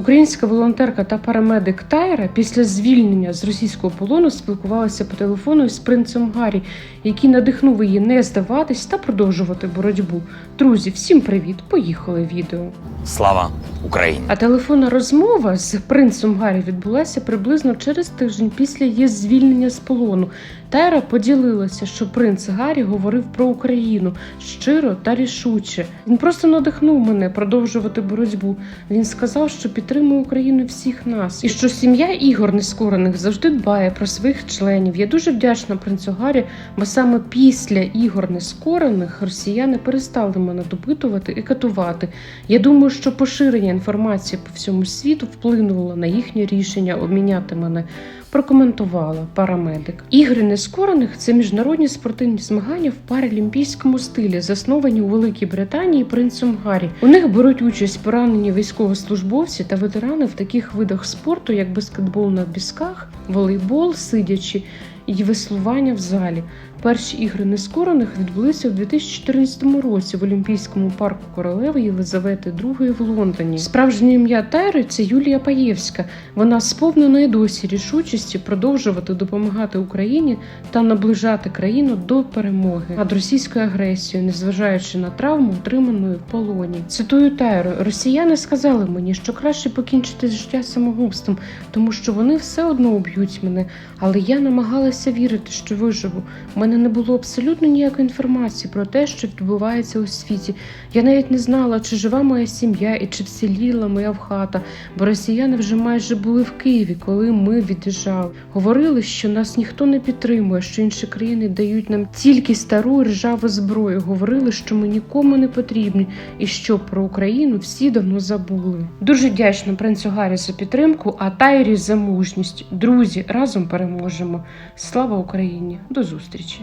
Українська волонтерка та парамедик Тайра після звільнення з російського полону спілкувалася по телефону із принцем Гаррі, який надихнув її не здаватись та продовжувати боротьбу. Друзі, всім привіт! Поїхали відео. Слава Україні! А телефонна розмова з принцем Гаррі відбулася приблизно через тиждень після її звільнення з полону. Тайра поділилася, що принц Гаррі говорив про Україну щиро та рішуче. Він просто надихнув мене продовжувати боротьбу. Він сказав, що підтримує Україну всіх нас, і що сім'я ігор нескорених завжди дбає про своїх членів. Я дуже вдячна принцу Гаррі, бо саме після ігор нескорених росіяни перестали мене допитувати і катувати. Я думаю, що поширення інформації по всьому світу вплинуло на їхнє рішення обміняти мене. Прокоментувала парамедик. Ігри нескорених це міжнародні спортивні змагання в паралімпійському стилі, засновані у Великій Британії принцем Гаррі. У них беруть участь поранені військовослужбовці та ветерани в таких видах спорту, як баскетбол на пісках, волейбол, сидячи і веслування в залі. Перші ігри нескорених відбулися в 2014 році в Олімпійському парку королеви Єлизавети II в Лондоні. Справжнє ім'я Тайри це Юлія Паєвська. Вона сповнена й досі рішучості продовжувати допомагати Україні та наближати країну до перемоги над російською агресією, незважаючи на травму, отриманої в полоні. Цитую Тайру: Росіяни сказали мені, що краще покінчити життя самогубством, тому що вони все одно уб'ють мене. Але я намагалася вірити, що виживу. У мене не було абсолютно ніякої інформації про те, що відбувається у світі. Я навіть не знала, чи жива моя сім'я і чи вціліла моя хата, бо росіяни вже майже були в Києві, коли ми від'їжджали. Говорили, що нас ніхто не підтримує, що інші країни дають нам тільки стару ржаву зброю. Говорили, що ми нікому не потрібні, і що про Україну всі давно забули. Дуже вдячна принцу Гаррі за підтримку, а Тайрі за мужність. Друзі, разом переможемо. Слава Україні! До зустрічі!